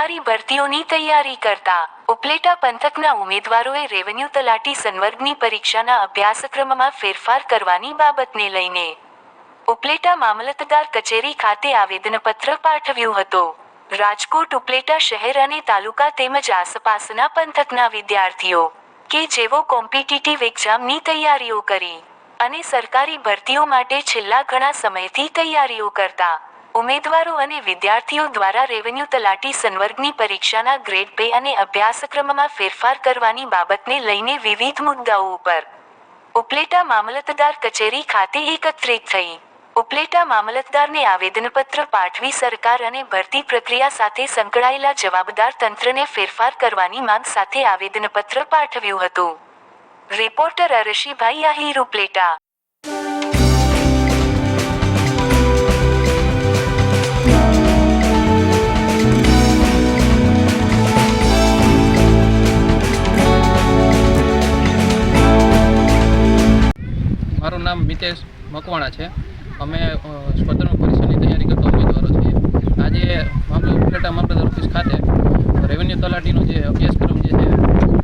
સરકારી ભરતીઓની તૈયારી કરતા ઉપલેટા પંથકના ઉમેદવારોએ રેવન્યુ તલાટી સંવર્ગની પરીક્ષાના અભ્યાસક્રમમાં ફેરફાર કરવાની બાબતને લઈને ઉપલેટા મામલતદાર કચેરી ખાતે આવેદનપત્ર પાઠવ્યું હતું. રાજકોટ ઉપલેટા શહેર અને તાલુકા તેમજ આસપાસના પંથકના વિદ્યાર્થીઓ કે જેઓ કોમ્પિટિટિવ એક્ઝામની તૈયારીઓ કરી અને સરકારી ભરતીઓ માટે છેલ્લા ઘણા સમયથી તૈયારીઓ કરતા ઉમેદવારો અને વિદ્યાર્થીઓ દ્વારા રેવન્યુ તલાટી સંવર્ગની પરીક્ષાના ગ્રેડ બે અને અભ્યાસક્રમમાં ફેરફાર કરવાની બાબતને લઈને વિવિધ મુદ્દાઓ ઉપર. ઉપલેટા મામલતદાર કચેરી ખાતે એકત્રિત થઈ. ઉપલેટા મામલતદારને આવેદનપત્ર પાઠવી સરકાર અને ભરતી પ્રક્રિયા સાથે સંકળાયેલા જવાબદાર તંત્રને ફેરફાર કરવાની માંગ સાથે આવેદનપત્ર પાઠવ્યું હતું. રિપોર્ટર અરશીભાઈ આહિર ઉપલેટા. મારું નામ મિતેશ મકવાણા છે. અમે સ્પર્ધાત્મક પરીક્ષાની તૈયારી કરતા ઉમેદવારો છીએ. આજે મામલે ઉપલેટા મામલતદાર ઓફિસ ખાતે રેવન્યુ તલાટીનો જે અભ્યાસક્રમ જે છે,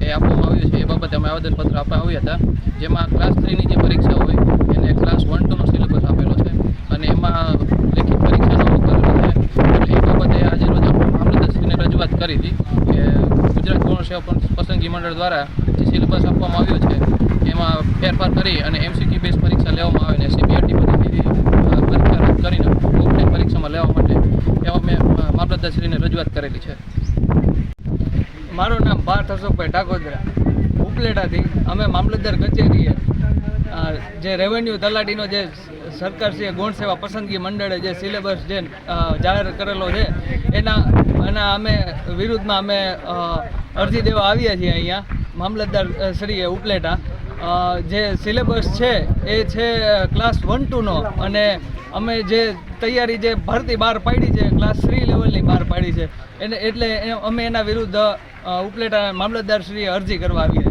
એ આપવામાં આવ્યો છે. એ બાબતે અમે આવેદનપત્ર આપવા આવ્યા હતા. જેમાં ક્લાસ થ્રીની જે પરીક્ષા હોય, એને ક્લાસ વન ટુનો સિલેબસ આપેલો છે અને એમાં લેખિત પરીક્ષાનો કરેલો છે. એ બાબતે આજે રોજ મામલતદારશ્રીને રજૂઆત કરી હતી કે ગુજરાત ગૌણ સેવા પસંદગી મંડળ દ્વારા જે સિલેબસ આપવામાં આવ્યો છે એમાં ફેરફાર કરી અને એમસીક્યુ બેઝ પરીક્ષા લેવામાં આવે અને સીબીઆરટી બધી અ, પરીક્ષા રદ કરીને ઓફલાઈન પરીક્ષામાં લેવા માટે એવા મેં મામલતદારશ્રીને રજૂઆત કરેલી છે. મારું નામ પાર્થ અશોકભાઈ ઠાકોદરા ઉપલેટાથી અમે મામલતદાર કચેરીએ જે રેવન્યુ તલાટીનો જે સરકારશ્રીએ ગૌણ સેવા પસંદગી મંડળે જે સિલેબસ જે જાહેર કરેલો છે એના એના અમે વિરુદ્ધમાં અમે અરજી દેવા આવ્યા છીએ અહીંયા મામલતદાર શ્રીએ ઉપલેટા. જે સિલેબસ છે, એ છે ક્લાસ વન ટુનો અને અમે જે તૈયારી જે ભરતી બહાર પાડી છે ક્લાસ થ્રી લેવલની બહાર પાડી છે. એને, એટલે અમે એના વિરુદ્ધ ઉપલેટા મામલતદારશ્રીએ અરજી કરવા આવી